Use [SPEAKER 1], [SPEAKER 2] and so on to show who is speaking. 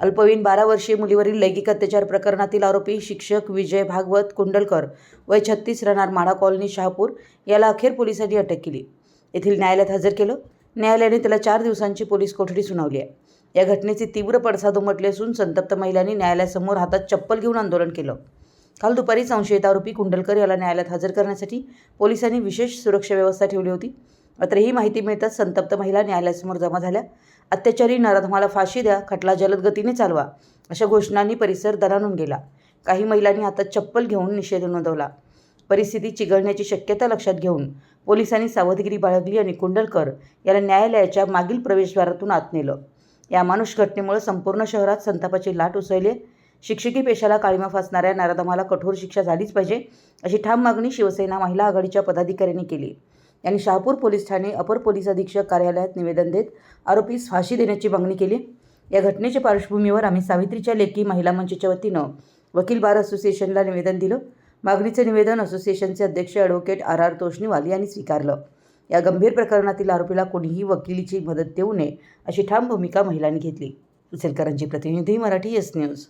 [SPEAKER 1] अल्पवयीन बारा वर्षीय मुलीवरील लैंगिक अत्याचार प्रकरणातील आरोपी शिक्षक विजय भागवत कुंडलकर वय छत्तीस राहणार माडा कॉलनी शहापूर याला अखेर पोलिसांनी अटक केली. येथील न्यायालयात हजर केलं. न्यायालयाने त्याला चार दिवसांची पोलीस कोठडी सुनावली आहे. या घटनेचे तीव्र पडसाद उमटले असून संतप्त महिलांनी न्यायालयासमोर हातात चप्पल घेऊन आंदोलन केलं. काल दुपारी संशयित आरोपी कुंडलकर याला न्यायालयात हजर करण्यासाठी पोलिसांनी विशेष सुरक्षा व्यवस्था ठेवली होती. मात्र ही माहिती मिळताच संतप्त महिला न्यायालयासमोर जमा झाल्या. अत्याचारी नराधमाला फाशी द्या खटला जलद गतीने चालवा अशा घोषणांनी परिसर दणाणून गेला. काही महिलांनी हातात चप्पल घेऊन निषेध नोंदवला. परिस्थिती चिघळण्याची शक्यता लक्षात घेऊन पोलिसांनी सावधगिरी बाळगली आणि कुंडलकर याला न्यायालयाच्या मागील प्रवेशद्वारातून आत नेलं. या मानुष घटनेमुळे संपूर्ण शहरात संतापाची लाट उसळली शिक्षकी पेशाला काळीमा फासणाऱ्या नराधमाला कठोर शिक्षा झालीच पाहिजे अशी ठाम मागणी शिवसेना महिला आघाडीच्या पदाधिकाऱ्यांनी केली. यांनी शहापूर पोलीस ठाणे अपर पोलीस अधीक्षक कार्यालयात निवेदन देत आरोपीस फाशी देण्याची मागणी केली. या घटनेच्या पार्श्वभूमीवर आम्ही सावित्रीच्या लेखी महिला मंचच्या वतीनं वकील बार असोसिएशनला निवेदन दिलं. मागणीचे निवेदन असोसिएशनचे अध्यक्ष ॲडव्होकेट आर आर तोष्णीवाल यांनी स्वीकारलं. या गंभीर प्रकरणातील आरोपीला कोणीही वकिलीची मदत देऊ नये अशी ठाम भूमिका महिलांनी घेतली. उचलकरांची प्रतिनिधी मराठी एस न्यूज.